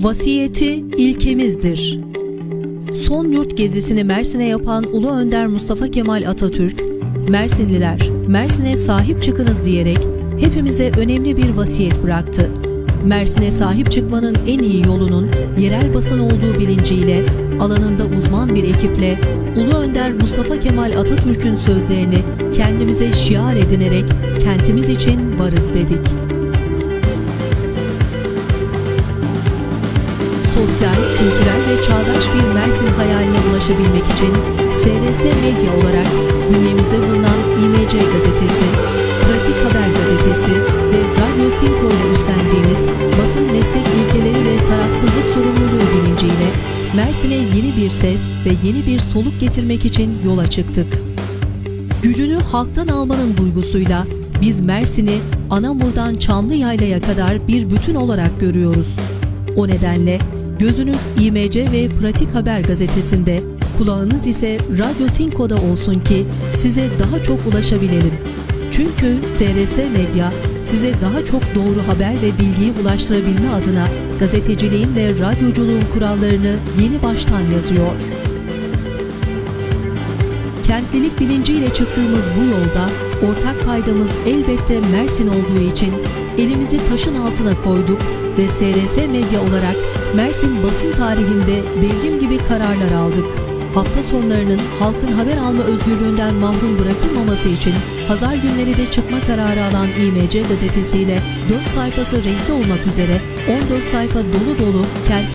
Vasiyeti ilkemizdir. Son yurt gezisini Mersin'e yapan Ulu Önder Mustafa Kemal Atatürk, Mersinliler, Mersin'e sahip çıkınız diyerek hepimize önemli bir vasiyet bıraktı. Mersin'e sahip çıkmanın en iyi yolunun yerel basın olduğu bilinciyle, alanında uzman bir ekiple Ulu Önder Mustafa Kemal Atatürk'ün sözlerini kendimize şiar edinerek kentimiz için varız dedik. Sosyal, kültürel ve çağdaş bir Mersin hayaline ulaşabilmek için SRS Medya olarak bünyemizde bulunan İMC Gazetesi, Pratik Haber Gazetesi ve Radyo Sinko ile üstlendiğimiz basın meslek ilkeleri ve tarafsızlık sorumluluğu bilinciyle Mersin'e yeni bir ses ve yeni bir soluk getirmek için yola çıktık. Gücünü halktan almanın duygusuyla biz Mersin'i Anamur'dan Çamlıyayla'ya kadar bir bütün olarak görüyoruz. O nedenle gözünüz İMC ve Pratik Haber gazetesinde, kulağınız ise Radyo Sinko'da olsun ki size daha çok ulaşabilelim. Çünkü SRS Medya size daha çok doğru haber ve bilgiyi ulaştırabilme adına gazeteciliğin ve radyoculuğun kurallarını yeni baştan yazıyor. Kentlilik bilinciyle çıktığımız bu yolda ortak paydamız elbette Mersin olduğu için elimizi taşın altına koyduk ve SRS Medya olarak Mersin basın tarihinde devrim gibi kararlar aldık. Hafta sonlarının halkın haber alma özgürlüğünden mahrum bırakılmaması için pazar günleri de çıkma kararı alan İMC gazetesiyle 4 sayfası renkli olmak üzere 14 sayfa dolu dolu kent